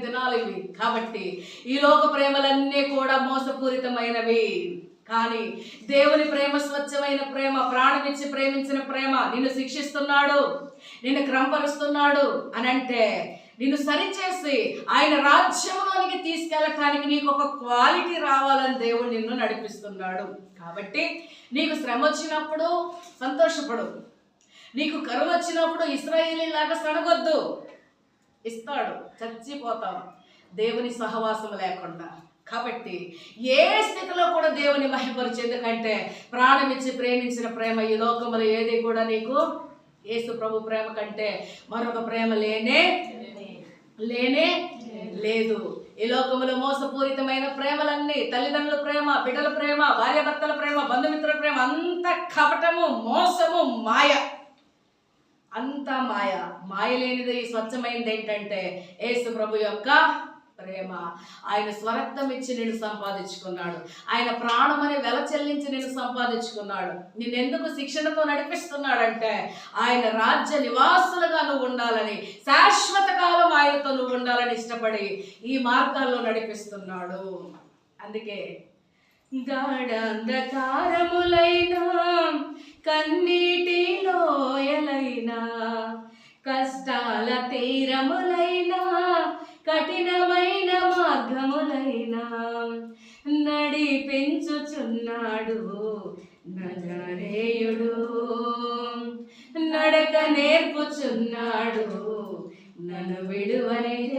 దినాలు ఇవి. కాబట్టి ఈ లోక ప్రేమలన్నీ కూడా మోసపూరితమైనవి. కానీ దేవుని ప్రేమ స్వచ్ఛమైన ప్రేమ ప్రాణమిచ్చి ప్రేమించిన ప్రేమ నిన్ను శిక్షిస్తున్నాడు నిన్ను క్రమపరుస్తున్నాడు అని అంటే నిన్ను సరిచేసి ఆయన రాజ్యంలోనికి తీసుకెళ్ళటానికి నీకు ఒక క్వాలిటీ రావాలని దేవుడు నిన్ను నడిపిస్తున్నాడు. కాబట్టి నీకు శ్రమ వచ్చినప్పుడు సంతోషపడు. నీకు కరువు వచ్చినప్పుడు ఇస్రాయేలీ లాగా సడగొద్దు. ఇస్తాడు. చచ్చిపోతాం. దేవుని సహవాసం లేకుండా. కాబట్టి ఏ స్థితిలో కూడా దేవుని మహిమపరిచి ఎందుకంటే ప్రాణమిచ్చి ప్రేమించిన ప్రేమ ఈ లోకంలో ఏది కూడా నీకు యేసు ప్రభు ప్రేమ కంటే మరొక ప్రేమ లేనే లేనే లేదు. ఈ లోకంలో మోసపూరితమైన ప్రేమలన్నీ తల్లిదండ్రుల ప్రేమ బిడ్డల ప్రేమ భార్యాభర్తల ప్రేమ బంధుమిత్రుల ప్రేమ అంత కపటము మోసము మాయ. అంత మాయ. మాయ లేనిది స్వచ్ఛమైనది ఏంటంటే యేసు ప్రభు యొక్క ప్రేమ. ఆయన స్వరక్తం ఇచ్చి నేను సంపాదించుకున్నాడు. ఆయన ప్రాణం అనే వెల చెల్లించి నేను సంపాదించుకున్నాడు. నిన్నెందుకు శిక్షణతో నడిపిస్తున్నాడంటే ఆయన రాజ్య నివాసులుగా నువ్వు ఉండాలని శాశ్వత కాలం ఆయనతో నువ్వు ఉండాలని ఇష్టపడి ఈ మార్గాల్లో నడిపిస్తున్నాడు. అందుకే గాఢ అంధకారములైన కన్నీ కఠినమైన మార్గములైన నడిపించుచున్నాడు నజరేయుడు. నడక నేర్పుచున్నాడు నన్ను విడువనే